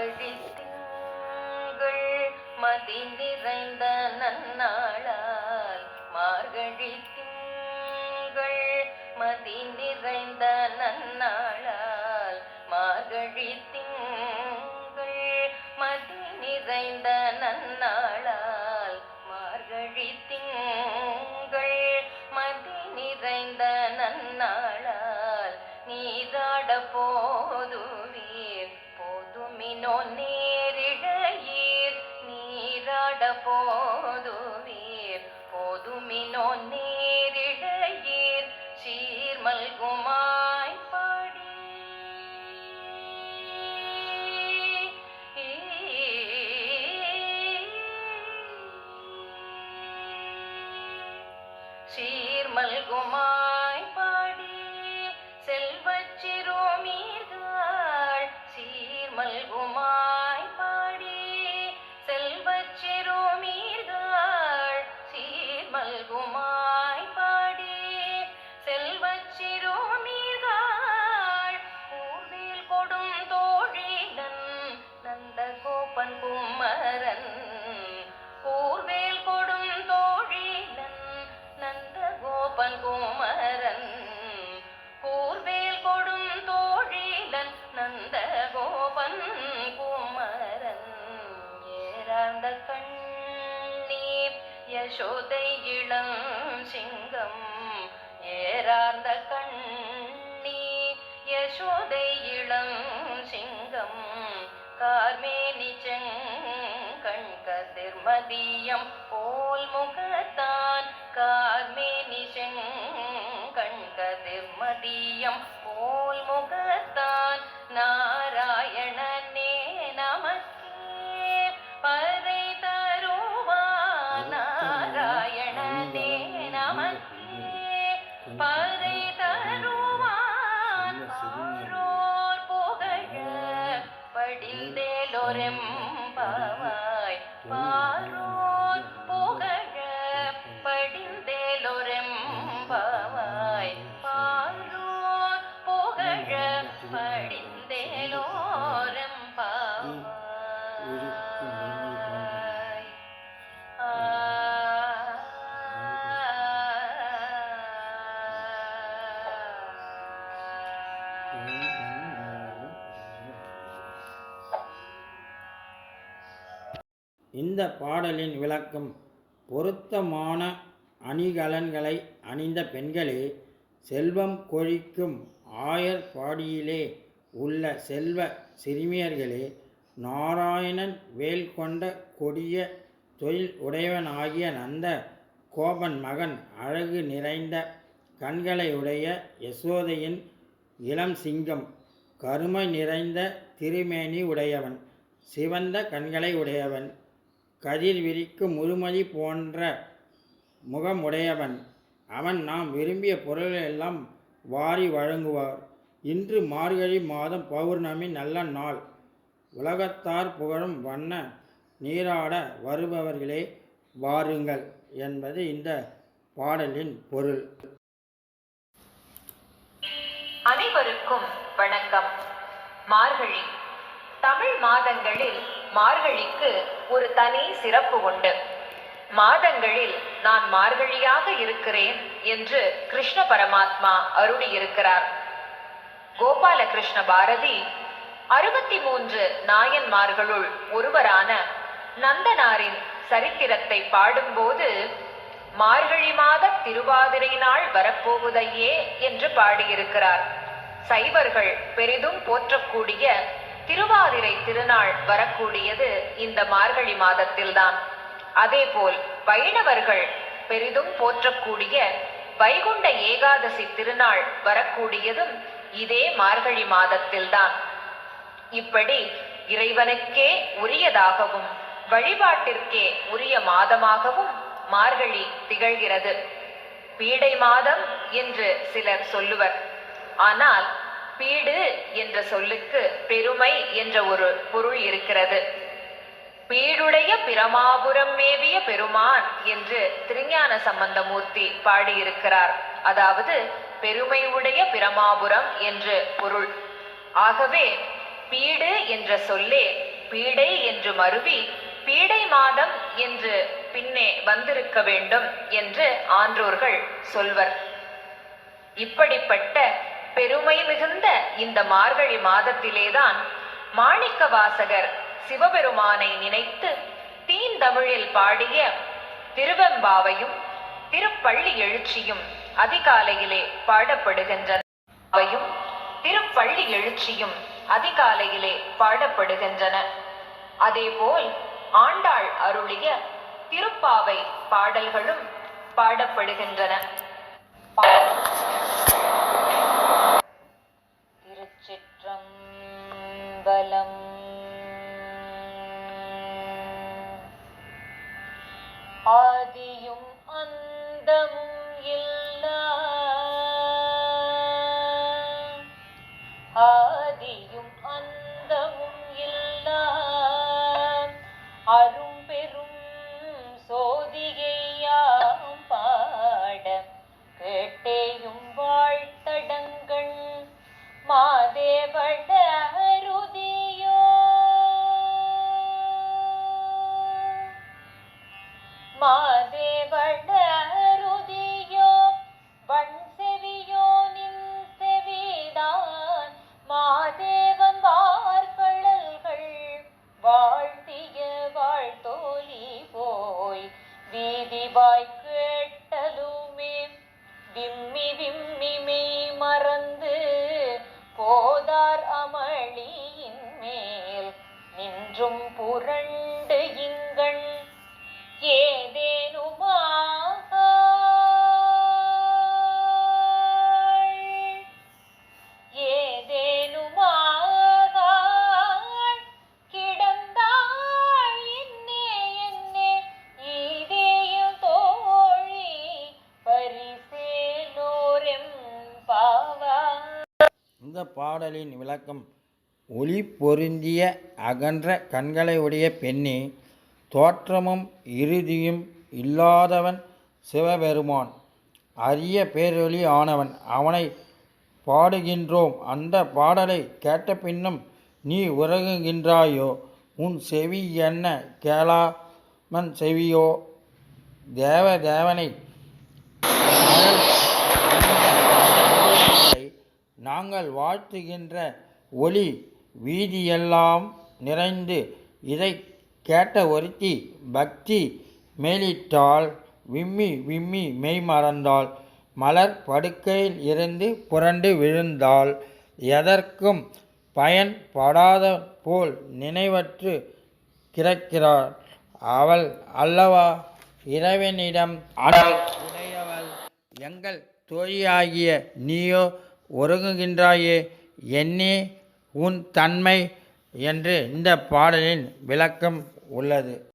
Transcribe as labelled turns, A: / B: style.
A: மார்கழி மதி நிறைந்த என்னோ நேரிழையீர் நீராட போ கலந்த கண்ணீர் யசோதை இளம் சிங்கம். ஏறார்ந்த கண்ணீர் யசோதை இளம் சிங்கம். கார்மேலி செங்கண் கதிர்மதியம் போல் முகத்தான். கார்மேலி செங்கண் கதிர்மதியம் போல் முகத்தான். గౌరెమ్మ
B: இந்த பாடலின் விளக்கம் பொருத்தமான அணிகலன்களை அணிந்த பெண்களே செல்வம் கொழிக்கும் ஆயர் பாடியிலே உள்ள செல்வ சிறுமியர்களே நாராயணன் வேல் கொண்ட கொடிய தொழில் உடையவனாகிய நந்த கோபன் மகன் அழகு நிறைந்த கண்களையுடைய யசோதையின் இளம் சிங்கம் கருமை நிறைந்த திருமேனி உடையவன் சிவந்த கண்களை உடையவன் கதிர் விரிக்கும் முழுமதி போன்ற முகமுடையவன். அவன் நாம் விரும்பிய பொருளெல்லாம் வாரி வழங்குவார். இன்று மார்கழி மாதம் பௌர்ணமி நல்ல நாள். உலகத்தார் புகழும் வண்ண நீராட வருபவர்களே வாருங்கள் என்பது இந்த பாடலின் பொருள்.
C: அனைவருக்கும் வணக்கம். மார்கழி தமிழ் மாதங்களில் மார்கழிக்கு ஒரு தனி சிறப்பு உண்டு. மாதங்களில் நான் மார்கழியாக இருக்கிறேன் என்று கிருஷ்ண பரமாத்மா அருளியிருக்கிறார். கோபாலகிருஷ்ண பாரதி அறுபத்தி மூன்று நாயன்மார்களுள் ஒருவரான நந்தனாரின் சரித்திரத்தை பாடும்போது மார்கழி மாத திருவாதிரை நாள் வரப்போவதையே என்று பாடியிருக்கிறார். சைவர்கள் பெரிதும் போற்றக்கூடிய திருவாதிரை திருநாள் வரக்கூடியது இந்த மார்கழி மாதத்தில்தான். அதேபோல் வைணவர்கள் பெரிதும் போற்றக்கூடிய வைகுண்ட ஏகாதசி திருநாள் வரக்கூடியதும் இதே மார்கழி மாதத்தில்தான். இப்படி இறைவனுக்கே உரியதாகவும் வழிபாட்டிற்கே உரிய மாதமாகவும் மார்கழி திகழ்கிறது. பீடை மாதம் என்று சிலர் சொல்லுவர். ஆனால் பீடு என்ற சொல்லுக்கு பெருமை என்ற ஒரு பொருள் இருக்கிறது. பீடுடைய பிரமாபுரம் மேவிய பெருமான் என்று திருஞான சம்பந்தமூர்த்தி பாடியிருக்கிறார். அதாவது பெருமையுடைய பிரமாபுரம் என்று பொருள். ஆகவே
D: பீடு என்ற சொல்லே பீடை என்று மருவி பீடை மாதம் என்று பின்னே வந்திருக்க வேண்டும் என்று ஆன்றோர்கள் சொல்வர். இப்படிப்பட்ட பெருமை மிகுந்த இந்த மார்கழி மாதத்திலேதான் மாணிக்க வாசகர் சிவபெருமானை நினைத்து தீந்தமிழில் பாடிய திருவெம்பாவையும் திருப்பள்ளி எழுச்சியும் அதிகாலையிலே பாடப்படுகின்றன அவையும் திருப்பள்ளி எழுச்சியும் அதிகாலையிலே பாடப்படுகின்றன. அதேபோல் ஆண்டாள் அருளிய திருப்பாவை பாடல்களும் பாடப்படுகின்றன. திருச்சிற்றம்பலம் ஆதியும் அந்தமும் இல்ல. ஆதியும் அந்தமும் இல்ல. அரும் பெரும் சோதிகை மாதேவட அருதியோ வண் செவியோ நின் செவிதான் மாதேவன் வார்கழல்கள் வாழ்த்திய வாழ்த்தோலி போய் வீதி வாய் கேட்டலுமே விம்மி விம்மி மெய் மறந்து போதார் அமளியின் மேல் நின்றும் புரண்டு
B: பாடலின் விளக்கம் ஒளி பொருந்திய அகன்ற கண்களை உடைய பெண்ணே தோற்றமும் இறுதியும் இல்லாதவன் சிவபெருமான். அரிய பேரொளி ஆனவன் அவனை பாடுகின்றோம். அந்த பாடலை கேட்ட பின்னும் நீ உறங்குகின்றாயோ? உன் செவி என்ன? கேளாமன் செவியோ? தேவ தேவனை நாங்கள் வாழ்த்துகின்ற ஒளி வீதியெல்லாம் நிறைந்து இதை கேட்ட ஒருத்தி பக்தி மேலிட்டால் விம்மி விம்மி மெய் மறந்தாள். மலர் படுக்கையில் இருந்து புரண்டு விழுந்தாள். எதற்கும் பயன்படாத போல் நினைவற்று கிடக்கிறாள். அவள் அல்லவா? இறைவனிடம் அடல் உடையவள். எங்கள் தோழியாகிய நீயோ ஒருங்குகின்றாயே என்னே உன் தன்மை என்று இந்த பாடலின் விளக்கம் உள்ளது.